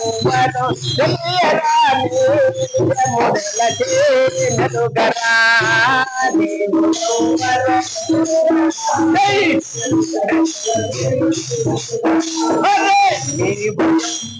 యవ్వను తెలియరాని ముడలచే నలుగరా నీవు యవ్వను నీవు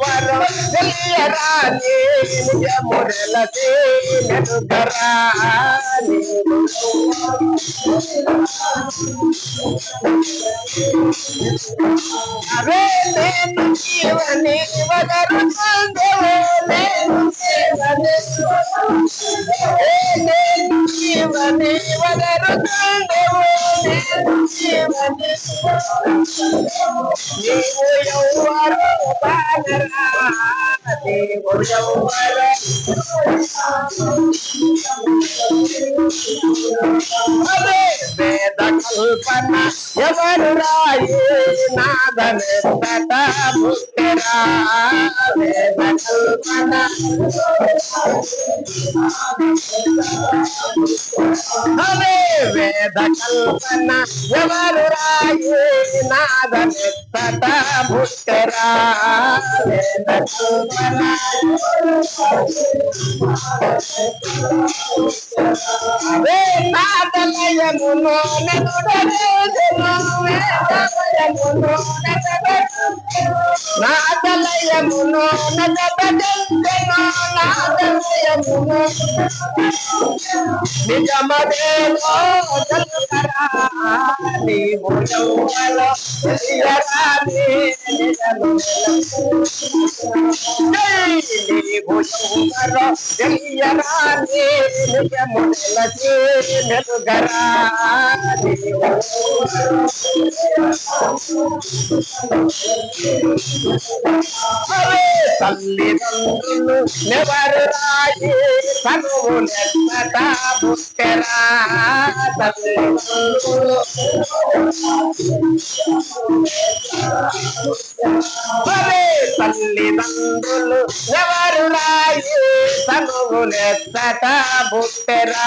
యవ్వను తెలియరాని ముడలచే నలుగరా నీవు Nada nessa tá వదరు వేద కల్పన ఎవరు వేద కల్పన ముక్తిరా వేద కల్పన అవే నాదలయమును నెనుడలేదును వేదలయమును నాదలయమును నదబదెందెను నాదలయమును నిజమదేవో జల్కరా నీవు యౌవన తెలియరాని నిజము నీవు యౌవన తెలియరాని నిజములచే మెలుగరా నీవు తల్లిదండ్రులు నెవరు రాయి తనువు నెత్తట బుట్టెరా తల్లిదండ్రులు అవే తల్లిదండ్రులు ఎవరు రాయి తనువు నెత్తట తల్లిదండ్రులు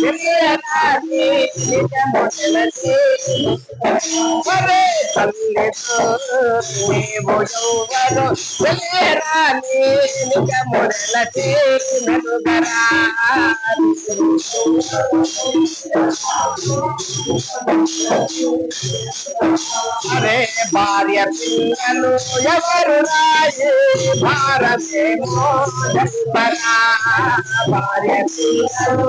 వలసలురగితే నీవు ఎవరు తెలియరాని నిజము తెలిసి ఒరే అరే భార్య పిల్లలు ఎవరు రాయే? భారతేమో భార్య పిల్లలు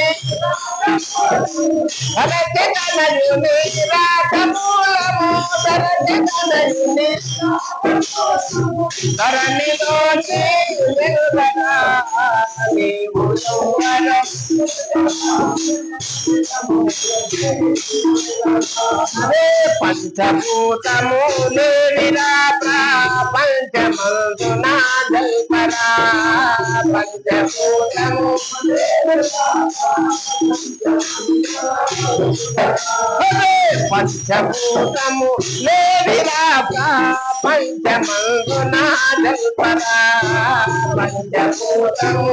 తనయునే తరచి తనయునే రాటమూలము తరచి తనయునే పంచభూతము పంచభూతము లేవిరా ప్రపంచమందున జల్పరా పంచభూతము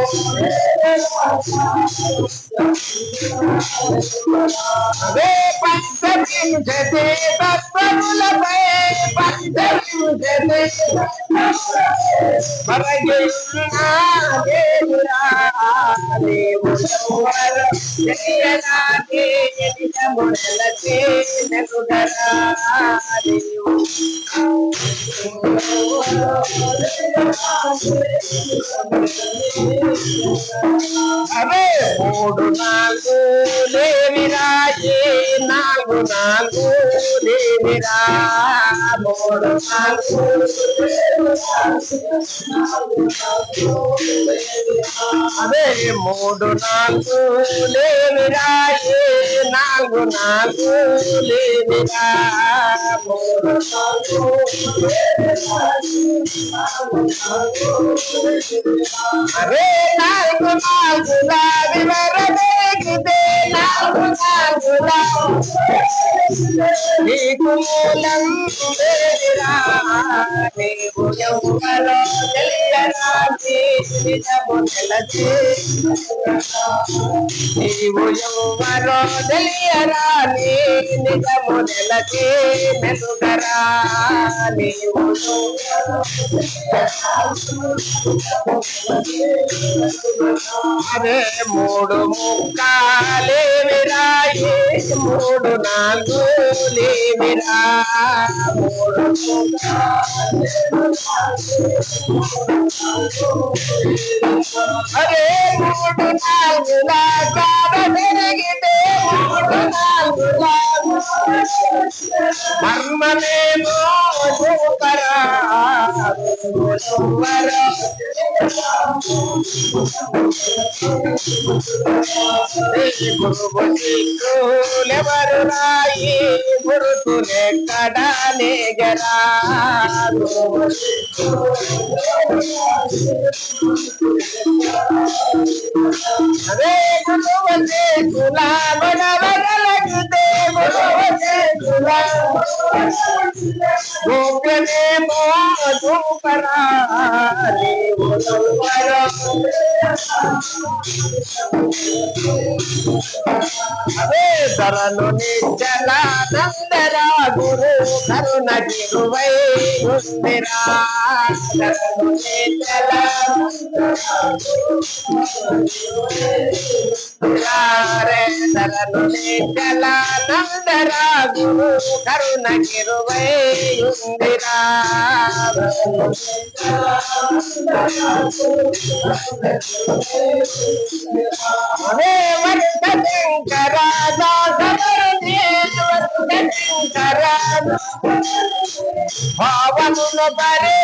అవే పంచవింశతి తత్వములపై పంచవింశతి మరగిన్నా దేవుడా దేవుడవర తెలియనాకే నిజమునలకే నెలుగరా దేవుడు అవే మూడు నాలుగు లేవిరా ఏ నాలుగు నాలుగు లేవిరా మూడు నాలుగు అదే మూడు నాలుగు లేవిరా ఏ నాలుగు నాలుగు లేవిరా మూడు అరే నాలుగు నాలుగుల వివరదేగితే నాలుగు నాలుగుల నీకు మూలం వేదిరా నీవు ఎవ్వరో తెలియరా నిజము నెలచి మెలుగరా నీవు అరే మూడు ముక్కాలేవిరా ఏ మూడు నాలుగు లేవిరా మూడు అరే మూడు నాలుగుల కాడ పెరిగితే మూడు నాలుగుల మర్మమేమో చూపరా గురువులెవరు రాయి గురుతులెక్కడ నేగరా అదే గురువతే కులా గొడవగలగితే గురువతే కులా గోప్యనేమో చూపరా నీవు నవ్వరా అవే ధరను నిచ్చల నందరా గురు కరుణ గిరువై ఉందిరా ధరను రే ధరను గురు కరుణ గిరువై ఉందిరా శంకర శంకర భావముల పరే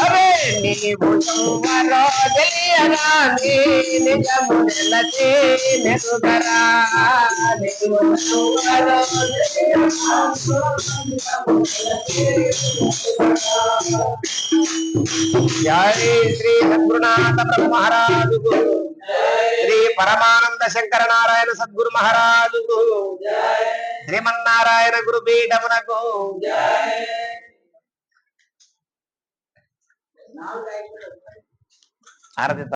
అరే నీవు వరో తెలియరా నీ నిజము నెలతే నెరుగరా నీవు శ్రీ సద్గురునాథ మహారాజు శ్రీ పరమానంద శంకర నారాయణ సద్గురు మహారాజు శ్రీమన్నారాయణ గురు పీఠమునకు ఆరతి